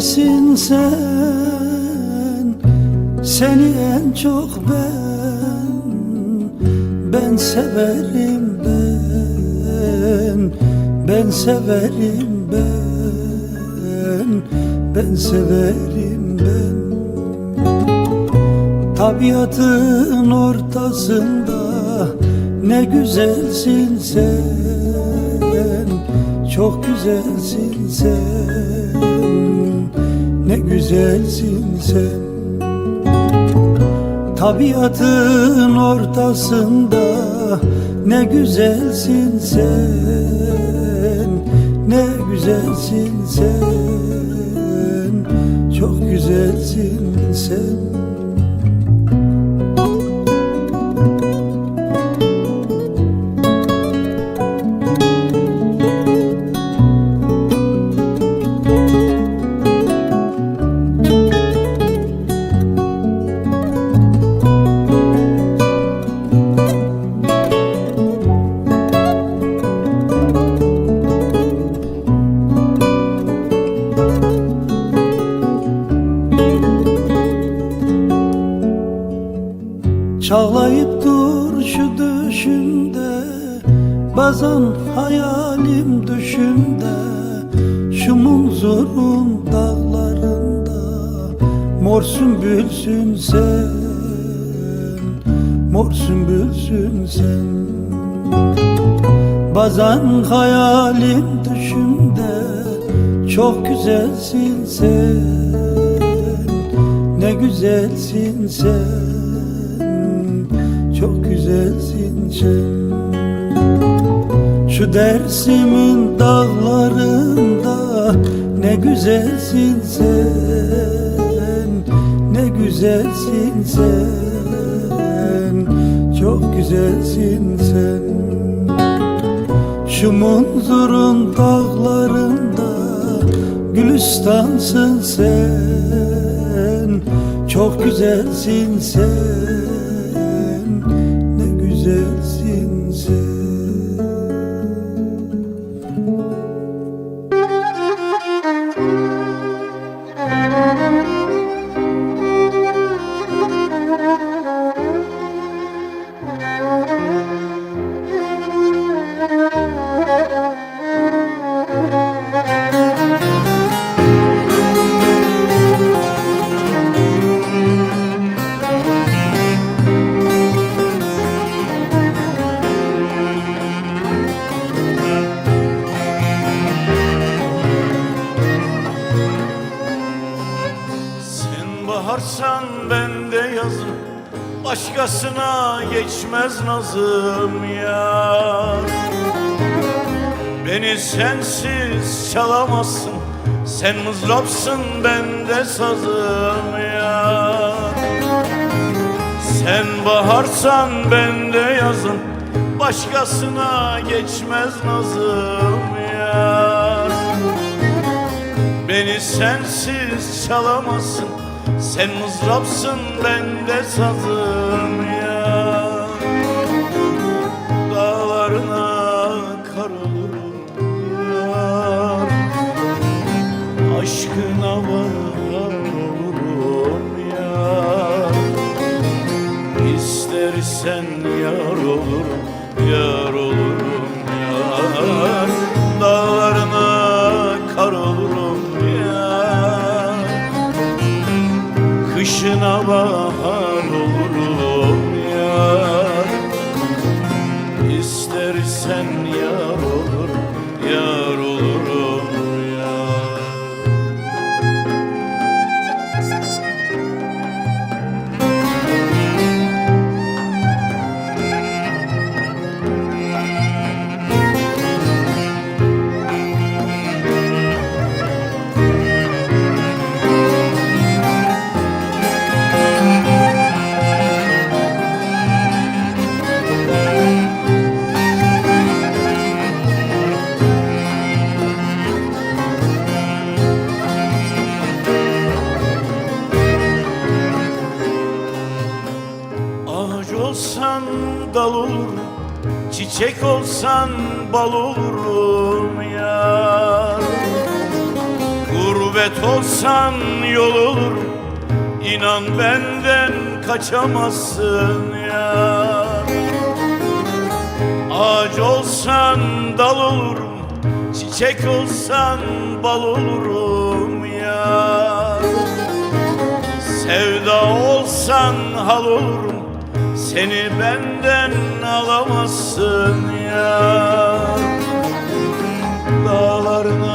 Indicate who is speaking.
Speaker 1: Misin sen? Seni en çok ben Ben severim ben Ben severim ben Ben severim ben. Tabiatın ortasında ne güzelsin sen Çok güzelsin sen güzelsin sen. Tabiatın ortasında ne güzelsin sen Ne güzelsin sen. Çok güzelsin sen Çağlayıp dur şu düşümde Bazen hayalim düşümde Şu munzurun dağlarında Mor sümbülsün sen Mor sümbülsün sen. Bazen hayalim düşümde Çok güzelsin sen Ne güzelsin sen güzelsin sen Şu dersimin dağlarında Ne güzelsin sen Ne güzelsin sen Çok güzelsin sen. Şu munzurun dağlarında Gülistansın sen Çok güzelsin sen
Speaker 2: baharsan ben de yazım Başkasına geçmez nazım ya Beni sensiz çalamazsın Sen mızrapsın ben de sazım ya Sen baharsan ben de yazım Başkasına geçmez nazım ya Beni sensiz çalamazsın Sen mızrapsın ben de sazım ya. Dağlarına kar olurum yar Aşkına var olurum yar İstersen yar olurum Yar olurum yar bahar olurum yar Çiçek olsan bal olurum ya Gurbet olsan yol olur İnan benden kaçamazsın ya Ağaç olsan dal olurum Çiçek olsan bal olurum ya Sevda olsan hal olurum Seni benden alamazsın ya. Dağlarına